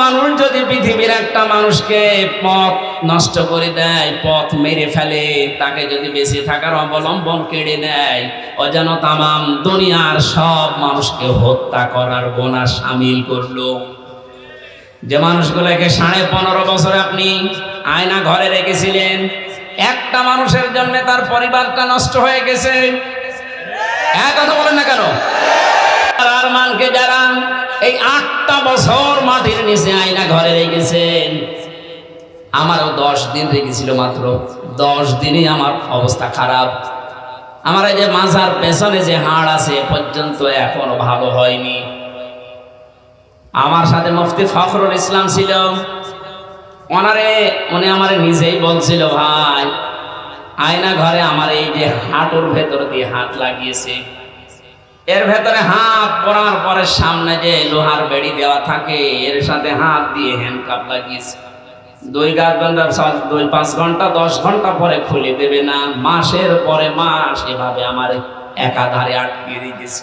মানুষ যদি পৃথিবীর একটা মানুষকে পথ নষ্ট করে দেয়, পথ মেরে ফেলে, তাকে যদি বেঁচে থাকার অবলম্বন কেড়ে নেয়, ও যেন তামাম দুনিয়ার সব মানুষকে হত্যা করার গোনা সামিল করল। যে মানুষগুলোকে সাড়ে পনেরো বছর আপনি আয়না ঘরে রেখেছিলেন, একটা মানুষের জন্য তার পরিবারটা নষ্ট হয়ে গেছে। কথা বলেন না কেন? আর যারা এই আটটা বছর মাটির নিচে আয়না ঘরে রেখেছেন, আমারও দশ দিন রেখেছিল মাত্র। দশ দিনই আমার অবস্থা খারাপ। আমার এই যে মাজার পেছনে যে হাড় আছে পর্যন্ত এখনও ভালো হয়নি। আমার সাথে মুফতি ফখরুল ইসলাম ছিল। ওনারে, উনি আমার নিজেই বলছিল, ভাই, আয়না ঘরে আমার এই যে হাঁটুর ভেতর দিয়ে হাত লাগিয়েছে এর ভেতরে হাত পরার পরে সামনে যে লোহার বেড়ি দেওয়া থাকে, এর সাথে হাত দিয়ে হ্যান্ড কাপ লাগিয়েছে। দুই গাছ ঘণ্টা দুই পাঁচ ঘণ্টা, দশ ঘণ্টা পরে খুলে দেবে না। মাসের পরে মাস এভাবে আমার একাধারে আটকে রেখেছে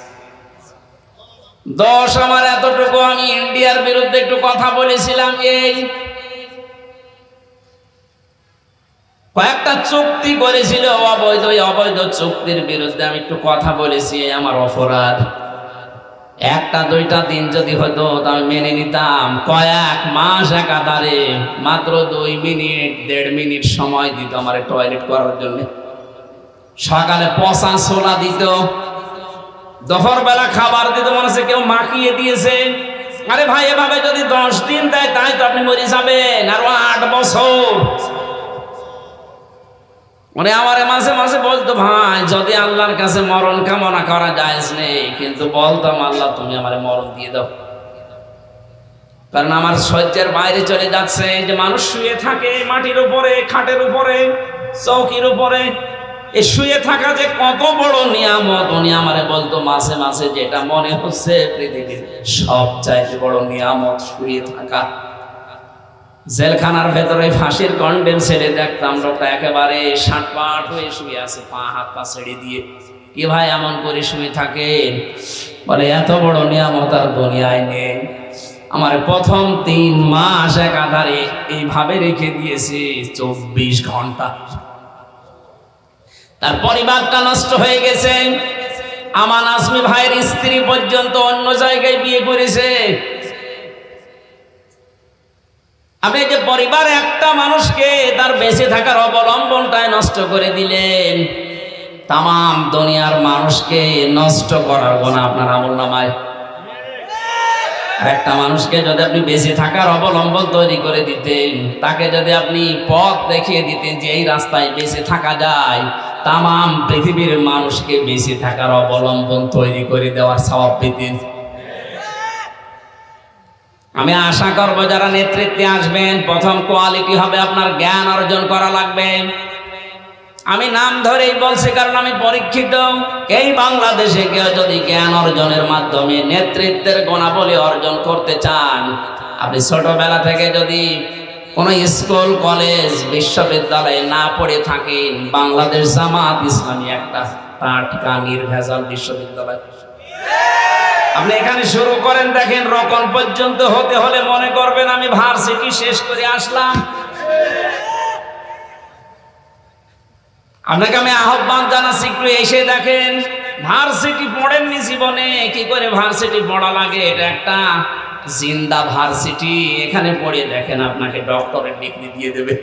দশ আমার এতটুকু, আমি ইন্ডিয়ার বিরুদ্ধে একটু কথা বলেছিলাম, এই কয়েকটা চুক্তি করেছিল অবৈধ অবৈধ চুক্তির বিরুদ্ধে আমি একটু কথা বলেছি আমার অপরাধ। একটা, দুইটা দিন যদি হতো আমি মেনে নিতাম। কয়েক মাস একাধারে, মাত্র দুই মিনিট, দেড় মিনিট সময় দিত আমার টয়লেট করার জন্য। সকালে পচা ছোলা দিত। দুপুর বেলা খাবার দিত, মনে হচ্ছে কেউ মাখিয়ে দিয়েছে। আরে ভাই, এভাবে যদি দশ দিন দেয়, তাই তো আপনি মরে যাবেন। আরও আট বছর। মানে আমার মাঝে মাঝে বলতো, ভাই, যদি আল্লাহর কাছে মরণ কামনা করা যায় নেই কিন্তু বলতাম আল্লাহ, তুমি আমার মরণ দিয়ে দাও। কারণ আমার সহ্যের বাইরে চলে যাচ্ছে যে মানুষ শুয়ে থাকে মাটির উপরে, খাটের উপরে, চৌকির উপরে, এ শুয়ে থাকা যে কত বড় নিয়ামত, উনি আমারে বলতো মাসে মাসে যেটা মনে হচ্ছে পৃথিবীর সব চাইতে বড় নিয়ামত, শুয়ে থাকা। জেলখানার ভেতরে ফাঁসির কন্ডেম ছেড়ে দেখতাম লোকটা একেবারে ষাট পাট হয়ে শুয়ে আছে, পা, হাত, পা ছেড়ে দিয়ে। কি ভাই এমন করে শুয়ে থাকেন বলে, এত বড় নিয়ামত আর দুনিয়ায় নেই। আমার প্রথম তিন মাস একাধারে এইভাবে রেখে দিয়েছে, চব্বিশ ঘণ্টা। তার পরিবারটা নষ্ট হয়ে গেছে। আমার আজমি ভাইয়ের স্ত্রী পর্যন্ত অন্য জায়গায় বিয়ে করেছে। আপনি যে পরিবার একটা মানুষকে তার বেঁচে থাকার অবলম্বনটাই নষ্ট করে দিলেন তাম দুনিয়ার মানুষকে নষ্ট করার গোনা আপনার আমল নামায়। একটা মানুষকে যদি আপনি বেঁচে থাকার অবলম্বন তৈরি করে দিতেন, তাকে যদি আপনি পথ দেখিয়ে দিতেন যে এই রাস্তায় বেঁচে থাকা যায় তাম পৃথিবীর মানুষকে বেঁচে থাকার অবলম্বন তৈরি করে দেওয়ার স্বভাব পেতেন। আমি আশা করব যারা নেতৃত্বে আসবেন, প্রথম কোয়ালিটি হবে আপনার জ্ঞান অর্জন করা লাগবে। আমি নাম ধরেই বলছি, কারণ আমি পরীক্ষিত। এই বাংলাদেশে কেউ যদি জ্ঞান অর্জনের মাধ্যমে নেতৃত্বের গুণাবলী অর্জন করতে চান, আপনি ছোটবেলা থেকে যদি কোনো স্কুল, কলেজ, বিশ্ববিদ্যালয়ে না পড়ে থাকেন, বাংলাদেশ জামাত ইসলামী একটা টাটকা নির্ভেজাল বিশ্ববিদ্যালয়। আপনি এখানে শুরু করেন, দেখেন রকম পর্যন্ত হতে হলে মনে করবেন আমি ভার্সিটি শেষ করে আসলাম। আপনাকে আমি আহ্বান জানাচ্ছি, একটু এসে দেখেন, ভার্সিটি পড়েননি জীবনে, কি করে ভার্সিটি পড়া লাগে, এটা একটা জিন্দা ভার্সিটি। এখানে পড়ে দেখেন আপনাকে ডক্টরের ডিগ্রি দিয়ে দেবে।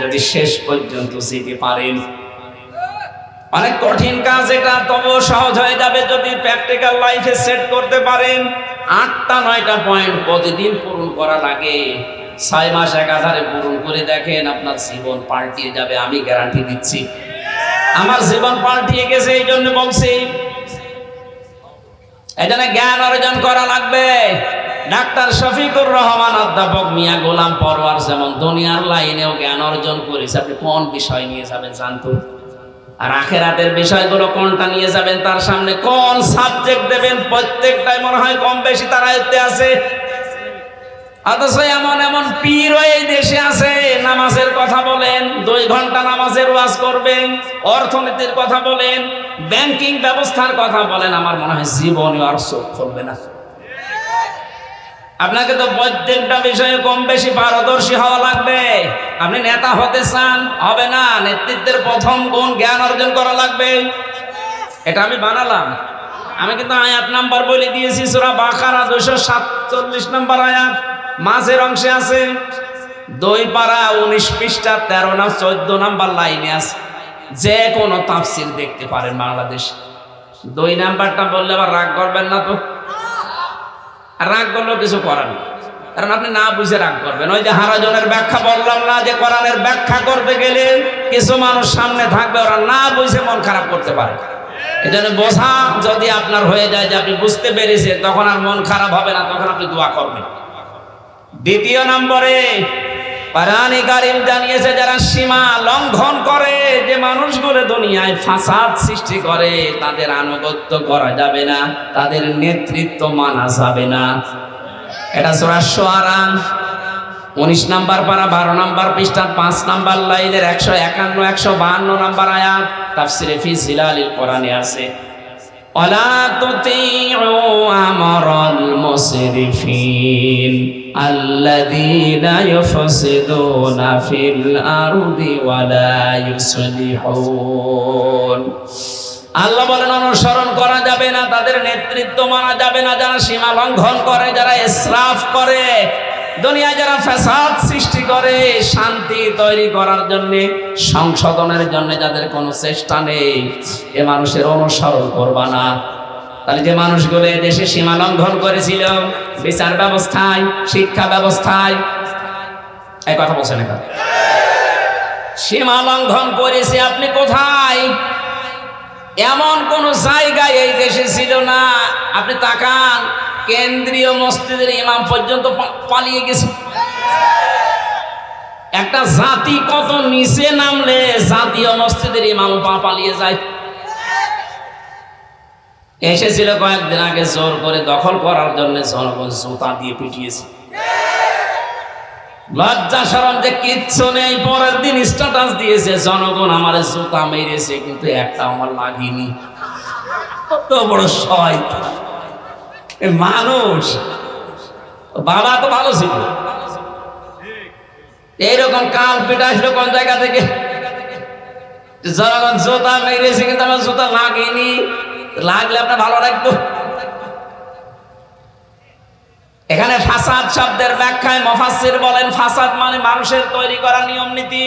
যদি শেষ পর্যন্ত যেতে পারেন। অনেক কঠিন কাজ, এটা তবুও সহজ হয়ে যাবে যদি প্র্যাকটিক্যাল লাইফে সেট করতে পারেন। আটটা, নয়টা পয়েন্ট প্রতিদিন পূরণ করা লাগে। ছয় মাস একাধারে পূরণ করে দেখেন আপনার জীবন পাল্টিয়ে যাবে, আমি গ্যারান্টি দিচ্ছি। আমার জীবন পাল্টিয়ে গেছে, এই জন্য বলছি, এই জন্য জ্ঞান অর্জন করা লাগবে। ডাক্তার শফিকুর রহমান, অধ্যাপক মিয়া গোলাম পরওয়ার যেমন দুনিয়ার লাইনেও জ্ঞান অর্জন করেছে, আপনি কোন বিষয় নিয়ে যাবেন জানতো আর আখেরাতের বিষয়গুলো কোনটা নিয়ে যাবেন, তার সামনে কোন সাবজেক্ট দেবেন, প্রত্যেকটাই মনে হয় কম বেশি তার আয়ত্তে আছে। অথচ এমন এমন পীরও এই দেশে আছে, নামাজের কথা বলেন, দুই ঘণ্টা নামাজের ওয়াজ করবেন, অর্থনীতির কথা বলেন ব্যাংকিং ব্যবস্থার কথা বলেন, আমার মনে হয় জীবনে আর চোখ খুলবে না। আপনাকে তো প্রত্যেকটা বিষয়ে কম বেশি পারদর্শী হওয়া লাগবে। আপনি নেতা হতে চান, হবে না, নেতৃত্বের প্রথম গুণ জ্ঞান অর্জন করা লাগবে। এটা আমি বানালাম। আমি কিন্তু আয়াত নাম্বার বলে দিয়েছি, সুরা বাকারা দুশো সাতচল্লিশ নাম্বার আয়াত। মাঝের অংশে আছে, দই পারা উনিশ পৃষ্ঠা, তেরো না চোদ্দ নাম্বার লাইনে আছে। যে কোনো তাফসির দেখতে পারেন বাংলাদেশ। দুই নাম্বারটা বললে আবার রাগ করবেন না তো। আর রাগ করলেও কিছু করার নেই কারণ আপনি না বুঝে রাগ করবেন। ওই যে হারাজনের ব্যাখ্যা বললাম না যে কোরআনের ব্যাখ্যা করতে গেলে কিছু মানুষ সামনে থাকবে, ওরা না বুঝে মন খারাপ করতে পারে। এজন্য বোঝা যদি আপনার হয়ে যায় যে আপনি বুঝতে পেরেছেন, তখন আর মন খারাপ হবে না, তখন আপনি দোয়া করবেন। দ্বিতীয় নম্বরে পারানি কারিম জানিয়েছে যারা সীমা লঙ্ঘন করে, যে মানুষগুলো দুনিয়ায় ফাঁসাদ সৃষ্টি করে, তাদের আনুগত্য করা যাবে না, তাদের নেতৃত্ব মানা যাবে না। এটা সুরাশ্ব আরাম উনিশ নাম্বার পারা, বারো নাম্বার পৃষ্ঠা পাঁচ নাম্বার লাইনের একশো একান্ন, একশো বাহান্ন নাম্বার আয়াত তার ফি সিলাল কোরআনে আছে। অলা তুতি আমরল মুসরিফিন الذين يفسدون في الأرض ولا يصلحون আল্লাহ বলেন অনুসরণ করা যাবে না তাদের নেতৃত্ব মানা যাবে না যারা সীমা লঙ্ঘন করে যারা ইসরাফ করে দুনিয়ায় যারা ফ্যাসাদ সৃষ্টি করে শান্তি তৈরি করার জন্য সংশোধনের জন্য যাদের কোনো চেষ্টা নেই এ মানুষের অনুসরণ করবা না তাহলে যে মানুষগুলো দেশে সীমা লঙ্ঘন করেছিল, বিচার ব্যবস্থায়, শিক্ষা ব্যবস্থায়, এই কথা বলছেন এখন সীমা লঙ্ঘন করেছে আপনি কোথায়? এমন কোন জায়গায় এই দেশে ছিল না। আপনি তাকান, কেন্দ্রীয় মসজিদের ইমাম পর্যন্ত পালিয়ে গেছে। একটা জাতি কত নিচে নামলে জাতীয় মসজিদের ইমাম পা, পালিয়ে যায়। এসেছিল কয়েকদিন আগে জোর করে দখল করার জন্য জনগণ জুতা দিয়ে পিটিয়েছে। লজ্জা সরম যে কিচ্ছু নেই, পরের দিন স্ট্যাটাস দিয়েছে, জনগণ আমার জুতা মেরেছে, কিন্তু একটা আমার লাগেনি। কত বড় এ মানুষ। বাবা তো ভালো ছিল। এইরকম কাল পিটা আসলো কোন জায়গা থেকে? জনগণ জুতা মেরেছে, কিন্তু আমার জুতা লাগেনি। লাগলে আপনার ভালো লাগতো এখানে ফাসাদ শব্দের ব্যাখ্যায় মফাসির বলেন, ফাসাদ মানে মানুষের তৈরি করা নিয়ম নীতি।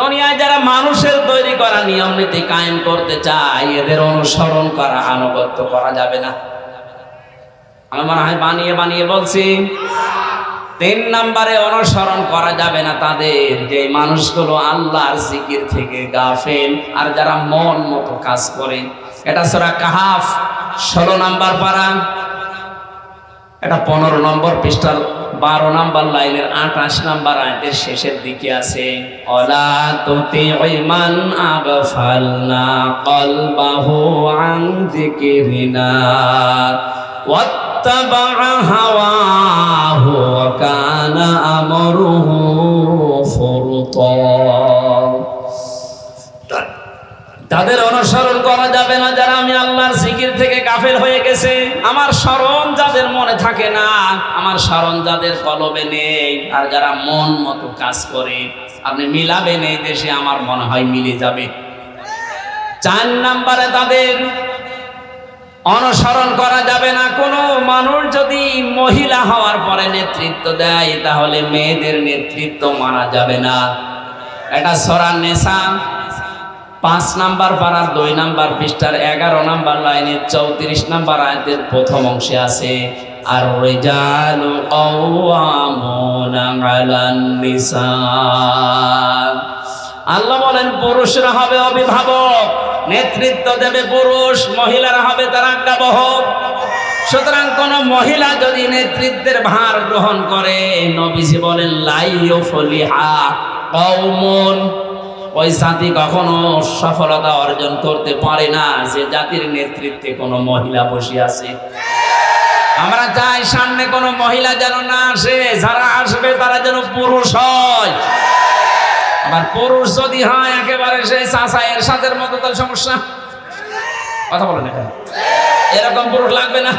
দুনিয়ায় যারা মানুষের তৈরি করা নিয়ম নীতি কায়েম করতে চায়, এদের অনুসরণ করা, আনুগত্য করা যাবে না। আমি মনে হয় বানিয়ে বানিয়ে বলছি, তিন নম্বরে অনুসরণ করা যাবে না তাদের, যে মানুষগুলো আল্লাহর জিকির থেকে গাফেল, আর যারা মন মতো কাজ করে। এটা সরা কাহাফ, ষোলো নাম্বার পারা। এটা পনেরো নম্বর পৃষ্ঠার, বারো নাম্বার লাইনের, আঠাশ নম্বর আয়তের শেষের দিকে আছে। অলা আগফালনা কানা তাদের অনুসরণ করা যাবে না যারা আমি আল্লাহর জিকির থেকে গাফেল হয়ে গেছে। আমার স্মরণ যাদের মনে থাকে না, আমার স্মরণ যাদের কলবে নেই। আর যারা মন মতো কাজ করে, আপনি মিলাবেন এই দেশে, আমার মনে হয় মিলে যাবে। চার নাম্বারে তাদের অনুসরণ করা যাবে না। কোনো মানুষ যদি মহিলা হওয়ার পরে নেতৃত্ব দেয়, তাহলে মেয়েদের নেতৃত্ব মানা যাবে না। এটা সরার নেশা। পাঁচ নাম্বার পাড়ার দুই নাম্বার পৃষ্ঠার এগারো নাম্বার লাইনে চৌত্রিশ নাম্বার আয়তের প্রথম অংশে আছে আর রিজালু আল্লাহ বলেন, পুরুষরা হবে অভিভাবক, নেতৃত্ব দেবে পুরুষ, মহিলারা হবে তার আজ্ঞাবহক। সুতরাং কোন মহিলা যদি নেতৃত্বের ভার গ্রহণ করে, নবীজি বলেন লাইও ফলিহা কৌমন ওই জাতি কখনো সফলতা অর্জন করতে পারে না। যে জাতির নেতৃত্বে কোনো মহিলা বসে আছে। আমরা চাই সামনে কোনো মহিলা যেন না আসে, যারা আসবে তারা যেন পুরুষ হয়। আবার পুরুষ যদি হয়, একেবারে সেই চাষা এর সাথে মতো তার সমস্যা। কথা বলেন এখানে এরকম পুরুষ লাগবে না।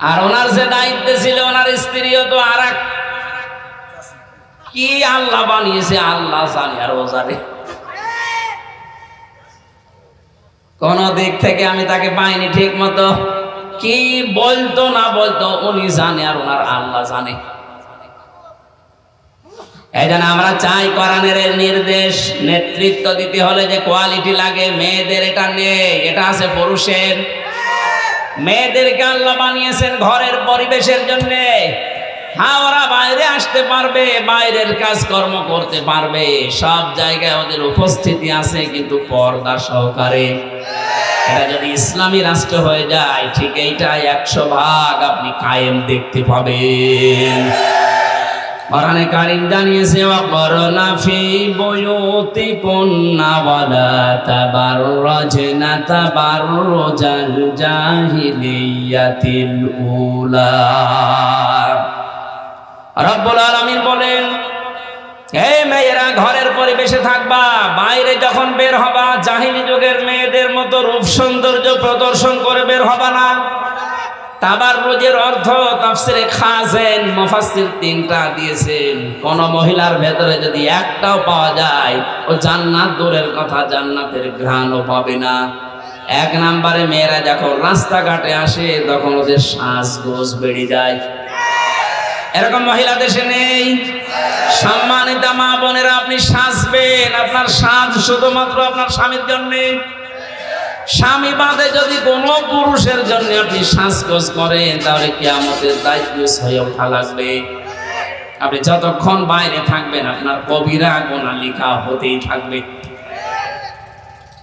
আর ওনার যে দায়িত্বে ছিল, ওনার স্ত্রীও তো আর এক কি আল্লাহ বানিয়েছে, আল্লাহ জানে আর ও জানে। কোন দিক থেকে আমি তাকে পাইনি ঠিক মতো। কি বলতো না বলতো উনি জানে আর ওনার আল্লাহ জানে। এই জন্য আমরা চাই কোরআনের নির্দেশ, নেতৃত্ব দিতে হলে যে কোয়ালিটি লাগে, মেয়েদের এটা নেই, এটা আছে পুরুষের। মেয়েদেরকে আল্লাহ বানিয়েছেন ঘরের পরিবেশের জন্য। হ্যাঁ ওরা বাইরে আসতে পারবে, বাইরের কাজকর্ম করতে পারবে। সব জায়গায় ওদের উপস্থিতি আছে, কিন্তু পর্দা সহকারে। এটা যদি ইসলামী রাষ্ট্র হয়ে যায়, ঠিক এইটাই একশো ভাগ আপনি কায়েম দেখতে পাবেন। কোরআনে কারিম জানিয়েছে অপরনা ফি বয়ুতি কন্যা ওয়ালা তাবাররাজনা তাবাররুজাল জাহিলিয়াতিল উলা। রব্বুল আলামিন বলেন এই মেয়েরা, ঘরের পরিবেশে থাকবা, বাইরে যখন বের হবা জাহিলি যুগের মেয়েদের মতো রূপ সৌন্দর্য প্রদর্শন করে বের হবা না। তাবার রোজের অর্থ তাফসিরে খাজেন মুফাসসির তিনটা দিয়েছেন। কোন মহিলার ভেতরে যদি একটাও পাওয়া যায়, ও জান্নাত দূরের কথা জান্নাতের ঘ্রাণও পাবে না। এক নম্বরে মেয়েরা যখন রাস্তাঘাটে আসে, তখন ওদের শ্বাসগোজ বেড়ে যায়। এরকম মহিলা দেশে নেই। সম্মানিত মা বোনেরা, আপনি সাজবেন। আপনার সাজ শুধুমাত্র আপনার স্বামীর জন্যে। স্বামী বাদে যদি কোনো পুরুষের জন্য আপনি শ্বাসকোজ করেন, তাহলে কি আমাদের দায়িত্ব হয়ে ওঠা লাগবে। আপনি যতক্ষণ বাইরে থাকবেন, আপনার কবিরা গোনা লেখা হতেই থাকবে।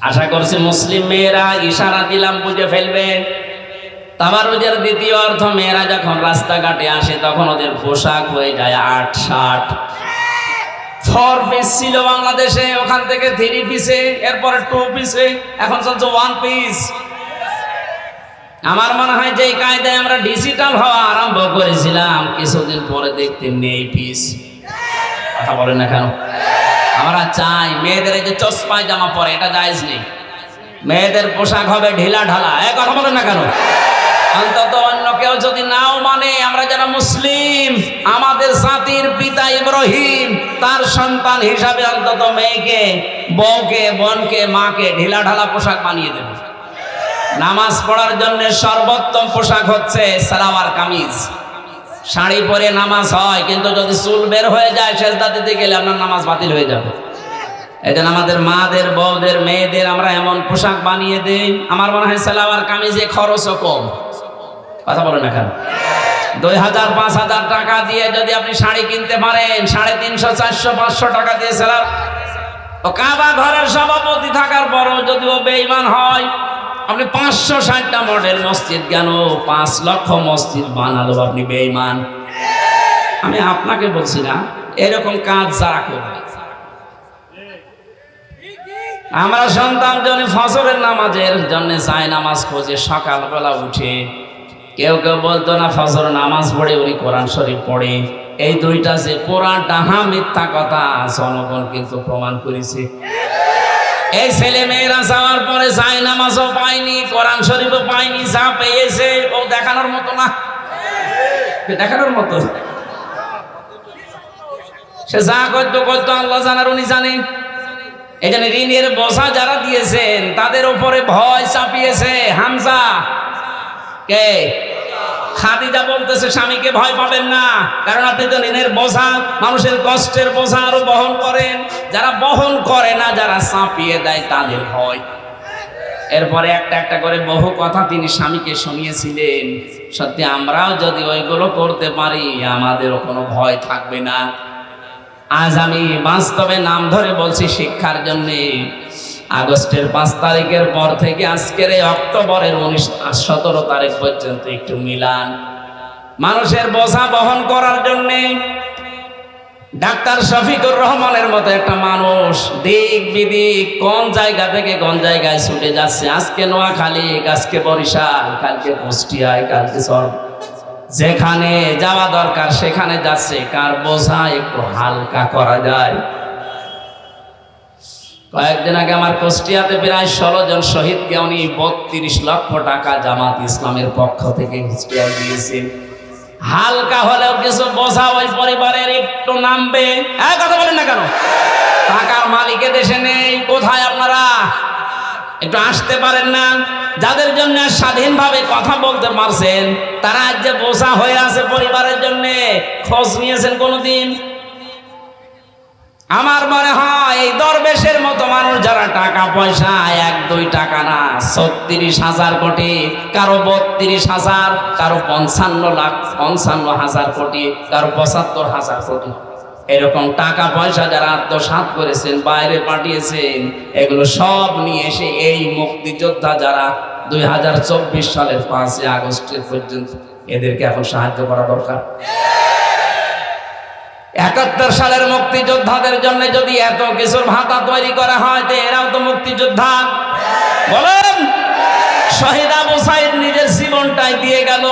আশা করছি মুসলিম মেয়েরা, ইশারা দিলাম, বুঝে ফেলবে। তাবারুজের দ্বিতীয় অর্থ, মেয়েরা যখন রাস্তাঘাটে আসে, তখন ওদের পোশাক হয়ে যায় আট ষাট। ফোর পিস ছিল বাংলাদেশে, ওখান থেকে থ্রি পিসে এরপরে টু পিসে এখন চলছে ওয়ান পিস আমার মনে হয় যে কায়দায় আমরা ডিজিটাল হওয়া আরম্ভ করেছিলাম, কিছুদিন পরে দেখতে নেই পিস কথা বলেন না কেন? আমরা চাই মেয়েদের যে চশমায় জামা পরে, এটা জায়েজ নেই। মেয়েদের পোশাক হবে ঢিলা ঢালা। এ কথা বলেন না কেন? অন্তত অন্য কেউ যদি নাও মানে আমরা যারা মুসলিম, আমাদের জাতির পিতা ইব্রাহিম, তার সন্তান হিসাবে অন্তত মেয়েকে, বউকে, বোনকে, মাকে ঢিলা ঢালা পোশাক বানিয়ে দেবে। নামাজ পড়ার জন্য সর্বোত্তম পোশাক হচ্ছে সালাওয়ার কামিজ। শাড়ি পরে নামাজ হয়, কিন্তু যদি চুল বের হয়ে যায় সেজদা দিতে গেলে আপনার নামাজ বাতিল হয়ে যাবে। এজন্য আমাদের মাদের, বউদের, মেয়েদের আমরা এমন পোশাক বানিয়ে দিই, আমার মনে হয় সালাওয়ার কামিজে খরচও কম। কথা বলেন না কেন? দুই হাজার, পাঁচ হাজার টাকা দিয়ে যদি আপনি শাড়ি কিনতে পারেন, সাড়ে তিনশো, চারশো, পাঁচশো টাকা দিয়ে সেলার। ও কাবা ঘরের সভাপতি থাকার পরও যদি ও বেইমান হয়, আপনি পাঁচশো ষাটটা মডেল মসজিদ কেন? পাঁচ লক্ষ মসজিদ বানালো আপনি বেইমান আমি আপনাকে বলছি না, এরকম কাজ যারা করবে আমরা সন্তান জন্য ফসলের নামাজের জন্য চাই নামাজ খোঁজে সকালবেলা উঠে কেউ কেউ বলতো না, ফজর নামাজ পড়ে উনি কোরআন শরীফ পড়ে। এই দুইটা যে কোরআন, ডাহা মিথ্যা কথা, জনগণ কিন্তু প্রমাণ করেছে। এই ছেলে মেয়েরা যাওয়ার পরে যাই নামাজও পায়নি, কোরআন শরীফও পায়নি, যা পেয়েছে, ও দেখানোর মতো না। দেখানোর মতো। সে যা করতো করতো, আল্লাহ জানার উনি জানেন এখানে ঋণের বসা যারা দিয়েছেন, তাদের উপরে ভয় চাপিয়েছে। হামজা কে? খাদিজা বলতেছে, স্বামীকে ভয় পাবেন না। কারণ আপনি তো ঋণের বোঝা, মানুষের কষ্টের বোঝা আরও বহন করেন। যারা বহন করে না, যারা চাপিয়ে দেয়, তাদের ভয়। এরপরে একটা একটা করে বহু কথা তিনি স্বামীকে শুনিয়েছিলেন। সত্যি, আমরাও যদি ওইগুলো করতে পারি, আমাদেরও কোনো ভয় থাকবে না। আজ আমি বাস্তবে নাম ধরে বলছি, শিক্ষার জন্যে। আগস্টের পাঁচ তারিখের পর থেকে আজকের এই অক্টোবরের উনিশ সতেরো তারিখ পর্যন্ত একটু মিলান। মানুষের বোঝা বহন করার জন্যে ডাক্তার শফিকুর রহমানের মতো একটা মানুষ দিক বিদিক কোন জায়গা থেকে কোন জায়গায় ছুটে যাচ্ছে? আজকে নোয়াখালী, আজকে বরিশাল, কালকে কুষ্টিয়ায়, কালকে সব যেখানে যাওয়া দরকার সেখানে যাচ্ছে। কার বোঝা একটু হালকা করা যায়। কয়েকদিন আগে আমার কুষ্টিয়াতে প্রায় ষোলো জন শহীদকে উনি বত্রিশ লক্ষ টাকা জামাত ইসলামের পক্ষ থেকে কুষ্টিয়ায় দিয়েছেন। হালকা হলেও কিছু বোঝা ওই পরিবারের একটু নামবে। হ্যাঁ কথা বলেন না কেন? টাকার মালিকে দেশে নেই, কোথায় আপনারা? একটু আসতে পারেন না। যাদের জন্য স্বাধীনভাবে কথা বলতে পারছেন, তারা আজ যে বোঝা হয়ে আছে পরিবারের জন্য, খোঁজ নিয়েছেন কোনোদিন? আমার মনে হয় এই দরবেশের মতো মানুষ যারা টাকা পয়সা, এক, দুই টাকা না, ছত্রিশ হাজার কোটি, কারও বত্রিশ হাজার, কারও পঞ্চান্ন লাখ, পঞ্চান্ন হাজার কোটি, কারও পঁচাত্তর হাজার কোটি। এরকম টাকা পয়সা যারা আত্মসাৎ করেছেন, বাইরে পাঠিয়েছেন, এগুলো সব নিয়ে এসে এই মুক্তিযোদ্ধা যারা দুই হাজার চব্বিশ সালের পাঁচই আগস্টের পর্যন্ত এদেরকে এখন সাহায্য করা দরকার। একাত্তর সালের মুক্তিযোদ্ধাদের জন্য যদি এত কিছুর ভাতা তৈরি করা হয়, তো এরাও তো মুক্তিযোদ্ধা। বলেন, শহীদ আবু সাইদ নিজের জীবনটাই দিয়ে গেল।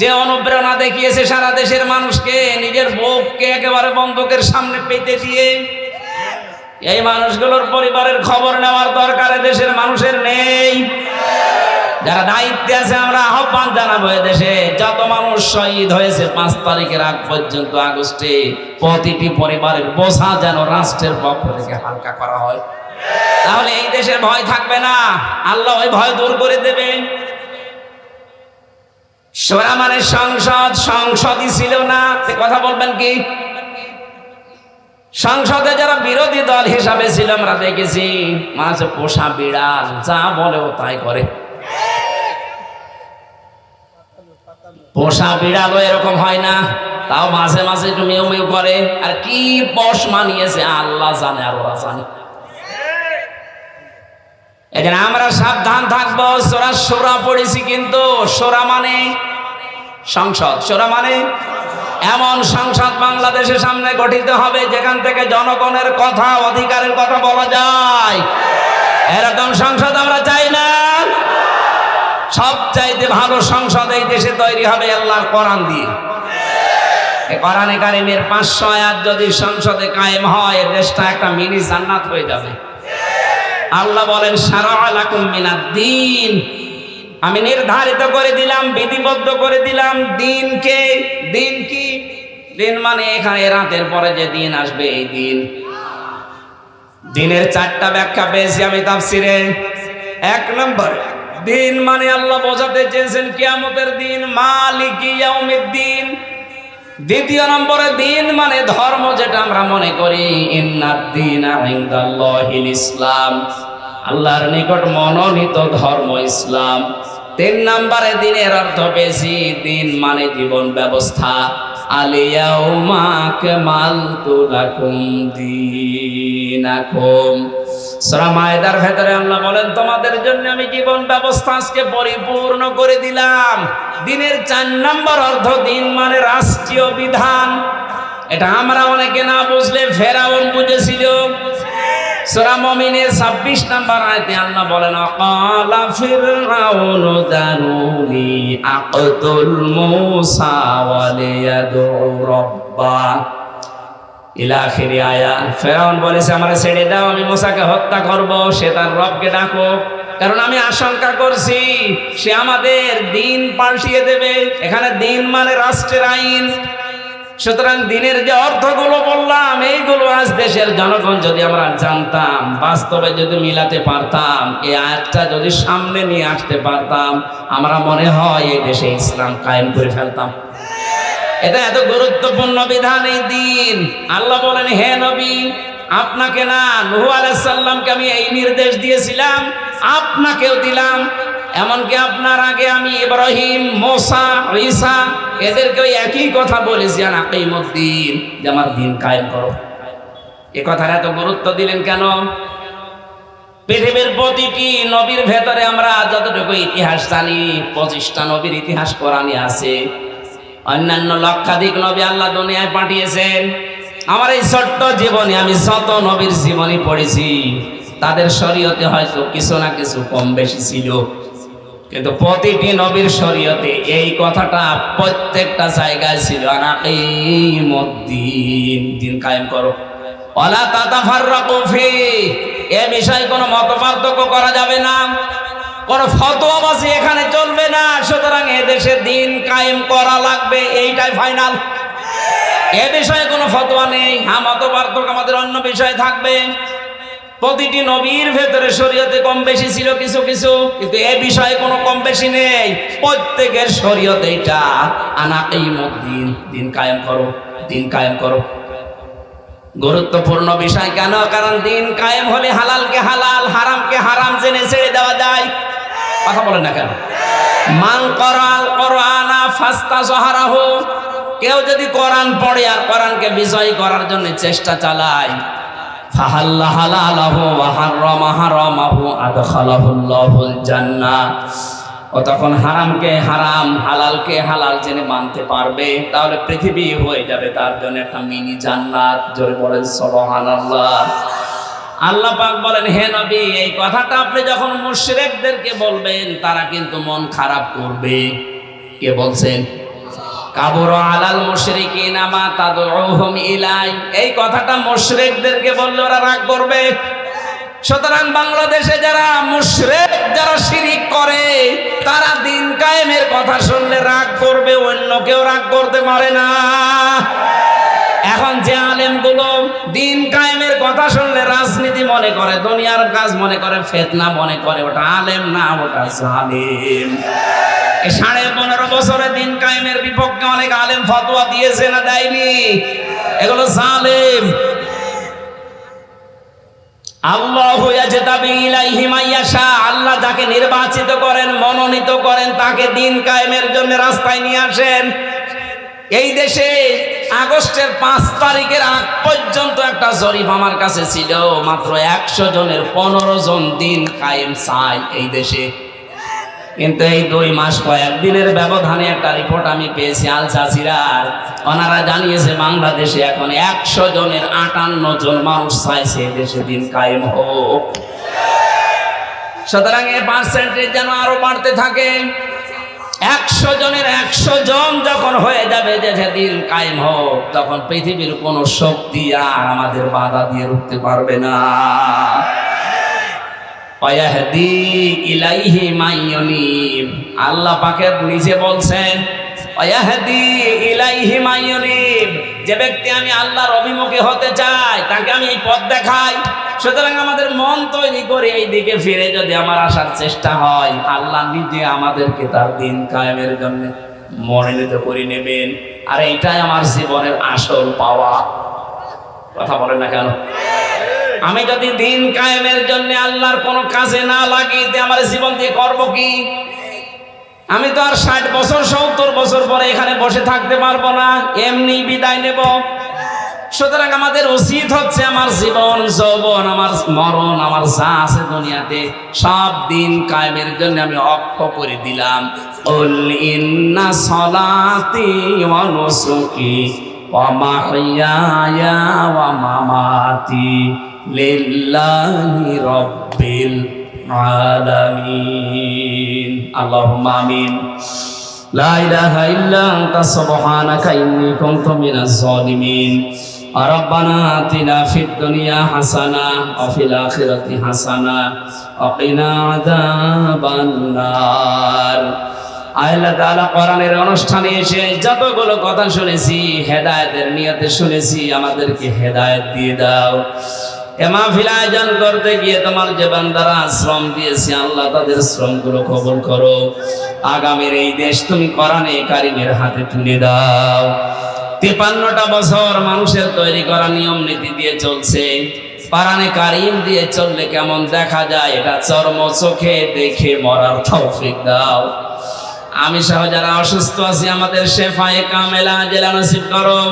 যে অনুপ্রেরণা দেখিয়েছে সারা দেশের মানুষকে, নিজের বউকে একেবারে বন্ধকের সামনে পেতে দিয়ে। এই মানুষগুলোর পরিবারের খবর নেওয়ার দরকার দেশের মানুষের নেই। যারা দায়িত্বে আছে, আমরা আহ্বান জানাব দেশে যত মানুষ শহীদ হয়েছে পাঁচ তারিখের আগ পর্যন্ত আগস্টে, প্রতিটি পরিবারের বোঝা যেন রাষ্ট্রের পক্ষ থেকে হালকা করা হয়। তাহলে এই দেশের ভয় থাকবে না, আল্লাহ ওই ভয় দূর করে দেবে। সোরা মানে সংসদ, সংসদই ছিল না সে কথা বলবেন কি? সংসদে যারা বিরোধী দল হিসাবে ছিল, আমরা দেখেছি, মাঝে পোষা বিড়াল, যা বলে ও তাই করে। পোষা বিড়ালও এরকম হয় না, তাও মাঝে মাঝে একটু মেউ মেউ করে। আর কি বস মানিয়েছে, আল্লাহ জানে আর ওরা জানে। এখানে আমরা সাবধান থাকব, সোরা সোরা পড়েছি কিন্তু, সোরা মানে? সংসদ। সোরা মানে? এমন সংসদ বাংলাদেশের সামনে গঠিত হবে, যেখান থেকে জনগণের কথা, অধিকারের কথা বলা যায়। এরকম সংসদ আমরা চাই না। সবচাইতে ভালো সংসদ এই দেশে তৈরি হবে আল্লাহর কোরআন দিয়ে। কোরআনে কারিমের পাঁচশো আয়াত যদি সংসদে কায়েম হয় দেশটা একটা মিনি জান্নাত হয়ে যাবে। আল্লাহ বলেন সারা আলাকুম মিনাদ দিন। আমি নির্ধারিত করে দিলাম, বিধিবদ্ধ করে দিলাম দিনকে দিন কি? দিন মানে এখানে রাতের পরে যে দিন আসবে, এই দিন। দিনের চারটা ব্যাখ্যা পেয়েছি আমি তাফসিরে। এক নম্বর দিন মানে আল্লাহ বোঝাতে চেয়েছেন কিয়ামতের দিন, মালিক দিন দ্বিতীয় নম্বরে দিন মানে ধর্ম যেটা আমরা মনে করি ইসলাম। আল্লাহর নিকট মনোনীত ধর্ম ইসলাম। তিন নম্বরে দিনের অর্থ বেশি, দিন মানে জীবন ব্যবস্থা। আলিয়াউমাকে মালতু লাকুম দীনাকুম। সূরা মায়দার ভেতরে আল্লাহ বলেন, তোমাদের জন্য আমি জীবন ব্যবস্থা আজকে পরিপূর্ণ করে দিলাম। দিনের চার নম্বর অর্থ দিন মানে রাষ্ট্রীয় বিধান। এটা আমরা অনেকে না বুঝলে ফেরাউন বুঝেছিল। সূরা মুমিনের 26 নাম্বার আয়াতে আল্লাহ বলেন আকালা ফিরআউন দারুনি আকতুল মূসা ওয়ালিয়াদু রাব্বা। ইলা আখিরি আয়া। ফেরাউন বলেছে, আমারে ছেড়ে দাও, আমি মুসাকে হত্যা করব, সে তার রবকে ডাকো। কারণ আমি আশঙ্কা করছি, সে আমাদের দিন পাল্টিয়ে দেবে। এখানে দিন মানে রাষ্ট্রের আইন। সুতরাং দিনের যে অর্থগুলো বললাম, এইগুলো আজ দেশের জনগণ যদি আমরা জানতাম, বাস্তবে যদি মিলাতে পারতাম, এই আয়াতটা যদি সামনে নিয়ে আসতে পারতাম, আমরা মনে হয় এই দেশে ইসলাম কায়েম করে ফেলতাম। এটা এত গুরুত্বপূর্ণ বিধান এই দিন। আল্লাহ বলেন, হে নবী, আপনাকে না, নুহু আলাইসাল্লামকে আমি এই নির্দেশ দিয়েছিলাম, আপনাকেও দিলাম। এমনকি আপনার আগে আমি ইব্রাহিম, মোসা, ঈসা, এদেরকে ওই একই কথা বলেছি আর আকিমুদ্দিন যে আমার দিন কায়েম করো। এ কথার এত গুরুত্ব দিলেন কেন? পৃথিবীর প্রতিটি নবীর ভেতরে আমরা যতটুকু ইতিহাস জানি, পঁচিশটা নবীর ইতিহাস কোরআনে আছে। অন্যান্য লক্ষাধিক নবী আল্লাহ দুনিয়ায় পাঠিয়েছেন। আমার এই ছোট্ট জীবনে আমি শত নবীর জীবনী পড়েছি। তাদের শরীয়তে হয়তো কিছু না কিছু কম বেশি ছিল। কিন্তু প্রতিটি নবীর শরীয়তে এই কথাটা প্রত্যেকটা জায়গায় ছিল। দিন দিন কায়েম করো। ওয়ালা তাতাফাররাকু ফি এ বিষয়ে কোনো মত পার্থক্য করা যাবে না। কোন ফতোয়াবাজি এখানে চলবে না, সুতরাং এদেশে দিন কায়েম করা লাগবে, এইটাই ফাইনাল এ বিষয়ে কোনো ফতোয়া নেই হ্যাঁ মত পার্থক্য আমাদের অন্য বিষয়ে থাকবে। প্রতিটি নবীর ভেতরে শরীয়তে কম বেশি ছিল কিছু কিছু, কিন্তু এ বিষয়ে কোনো কম বেশি নেই। প্রত্যেকের শরীয়ত এইটা আনা এই দিন দিন কায়েম করো, দিন কায়েম করো। গুরুত্বপূর্ণ বিষয় কেন? কারণ দিন কায়েম হলে হালালকে হালাল, হারামকে হারাম জেনে ছেড়ে দেওয়া যায়। কথা বলেন না কেন? মান করাল জহারাহ কেউ যদি কোরআন পড়ে আর কোরআনকে বিজয় করার জন্য চেষ্টা চালায় ও তখন হারামকে হারাম, হালালকে হালাল জেনে মানতে পারবে, তাহলে পৃথিবী হয়ে যাবে তার জন্য একটা মিনি জান্নাত। জোরে বলেন, সুবহানাল্লাহ। আল্লাহ পাক বলেন, হে নবী, এই কথাটা আপনি যখন মুশরিকদেরকে বলবেন, তারা কিন্তু মন খারাপ করবে। কে বলছেন কাবর আলাল মুশরিকিনা মা তাদউহুম ইলাই। এই কথাটা মুশরিকদেরকে বললে ওরা রাগ করবে। সুতরাং বাংলাদেশে যারা মুশরিক, যারা শিরিক করে, তারা দিন কায়েমের কথা শুনলে রাগ করবে, অন্য কেউ রাগ করতে পারে না। এখন যে আলেমগুলো দিন কায়েমের কথা শুনলে রাজনীতি মনে করে, দুনিয়ার কাজ মনে করে, ফেতনা মনে করে, ওটা আলেম না, ওটা জালিম। এই সাড়ে পনেরো বছরে দিন কায়েমের বিপক্ষে অনেক আলেম ফতোয়া দিয়েছে না দেয়নি? এগুলো জালেম। আল্লাহ আল্লাহ যাকে নির্বাচিত করেন, মনোনীত করেন, তাকে দিন কায়েমের জন্য রাস্তায় নিয়ে আসেন। এই দেশে আগস্টের পাঁচ তারিখের আগ পর্যন্ত একটা জরিপ আমার কাছে ছিল, মাত্র একশো জনের পনেরো জন দিন কায়েম চাই এই দেশে। কিন্তু এই দুই মাস কয়েকদিনের ব্যবধানে একটা রিপোর্ট আমি পেয়েছি আল চাষিরার ওনারা জানিয়েছে, বাংলাদেশে এখন একশো জনের আটান্ন জন মানুষ চাইছে এই দেশে দিন কায়েম হোক। সুতরাং এই পার্সেন্টেজ যেন আরও বাড়তে থাকে। একশো জনের একশো জন যখন হয়ে যাবে, যে দিন কায়েম হোক, তখন পৃথিবীর কোনো শক্তি আর আমাদের বাধা দিয়ে উঠতে পারবে না। আল্লাহ পাকের নিজে বলছেন ইলাইহি যে ব্যক্তি আমি আল্লাহর অভিমুখী হতে চাই, তাকে আমি এই পথ দেখাই। সুতরাং আমাদের মন তৈরি করে এই দিকে ফিরে যদি আমার আসার চেষ্টা হয়, আল্লাহ নিজে আমাদেরকে তার দিন কায়েমের জন্য মনোনীত করে নেবেন। আর এইটাই আমার জীবনের আসল পাওয়া। কথা বলেন না কেন? আমি যদি দিন কায়েমের জন্য আল্লাহর কোনো কাজে না লাগি, তে আমার জীবন দিয়ে করব কি? আমি তো আর ষাট বছর, সত্তর বছর পরে এখানে বসে থাকতে পারব না। এমনি বিদায় নেব। সুতরাং আমাদের উচিত হচ্ছে আমার জীবন, যৌবন, আমার মরণ, আমার যা আছে দুনিয়াতে, সব দিন কায়েমের জন্য আমি অক্ষ করে দিলাম। ইন্না সলাতি ওয়া নুসুকি ওয়া মাহইয়ায়া ওয়া মামাতি লিল্লাহি রাব্বিল আলামিন। আল্লাহুম্মা আমিন। লা ইলাহা ইল্লা আনতা, সুবহানাকা ইন্নী কুনতু মিনাজ জালিমিন ربنا آتنا في الدنيا حسنة وفي الآخرة حسنة وقنا عذاب النار আল্লাহ তাআলা কোরআনের অনুষ্ঠানে এসে যতগুলো কথা শুনেছি হেদায়েতের নিয়তে শুনেছি আমাদেরকে হেদায়েত দিয়ে দাও এ মাহফিল আয়োজন করতে গিয়ে তোমার যে বান্দারা শ্রম দিয়েছে আল্লাহ তাদের শ্রমগুলো কবুল করো আগামীর এই দেশ তুমি কোরআনে কারিমের হাতে তুলে দাও তিপান্নটা বছর মানুষের তৈরি করা নিয়ম নীতি দিয়ে চলছে। পারানে কারিম দিয়ে চললে কেমন দেখা যায়? এটা চর্ম চোখে দেখে মরার তৌফিক দাও। আমি সহ যারা অসুস্থ আছি, আমাদের শেফায়ে কামেলা, জেলা নসিব করো।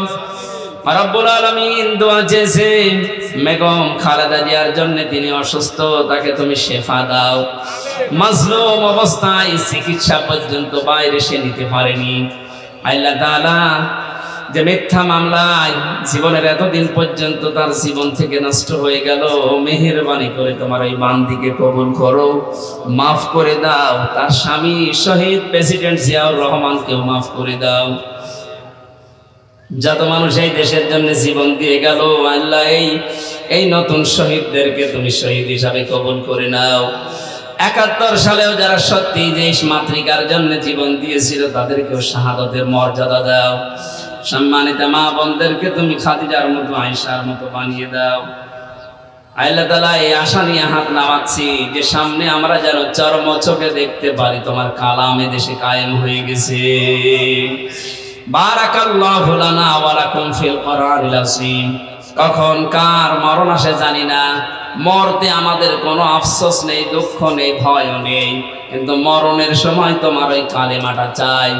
রব্বুল আলামিন দোয়া চেয়েছে। বেগম খালেদা জিয়ার জন্য তিনি অসুস্থ, তাকে তুমি শেফা দাও। মাজলুম অবস্থায় চিকিৎসা পর্যন্ত বাইরে সে নিতে পারেনি। আল্লাহ তাআলা যে মিথ্যা মামলায় জীবনের এতদিন পর্যন্ত তার জীবন থেকে নষ্ট হয়ে গেল, মেহেরবানি করে তোমার ওই বান্দিকে কবুল করো, মাফ করে দাও, তার স্বামী শহীদ প্রেসিডেন্ট জিয়াউর রহমানকেও মাফ করে দাও। যত মানুষ এই দেশের জন্য জীবন দিয়ে গেল, আল্লাহ, এই এই নতুন শহীদদেরকে তুমি শহীদ হিসাবে কবুল করে নাও। একাত্তর সালেও যারা সত্যি দেশ মাতৃকার জন্য জীবন দিয়েছিল, তাদেরকেও শাহাদতের মর্যাদা দাও। সম্মানিত মা বোনদেরকে তুমি খাদিজার মতো আয়সার মতো বানিয়ে দাও। আল্লাহ তালা এই আশা নিয়ে হাত নামাচ্ছি যে সামনে আমরা যেন চরম চোখে দেখতে পারি, তোমার কালাম দেশে কায়েম হয়ে গেছে। কখন কার মরণ আসে জানি না। মরতে আমাদের কোনো আফসোস নেই, দুঃখ নেই ভয়ও নেই। কিন্তু মরণের সময় তোমার ওই কালেমাটা চাই।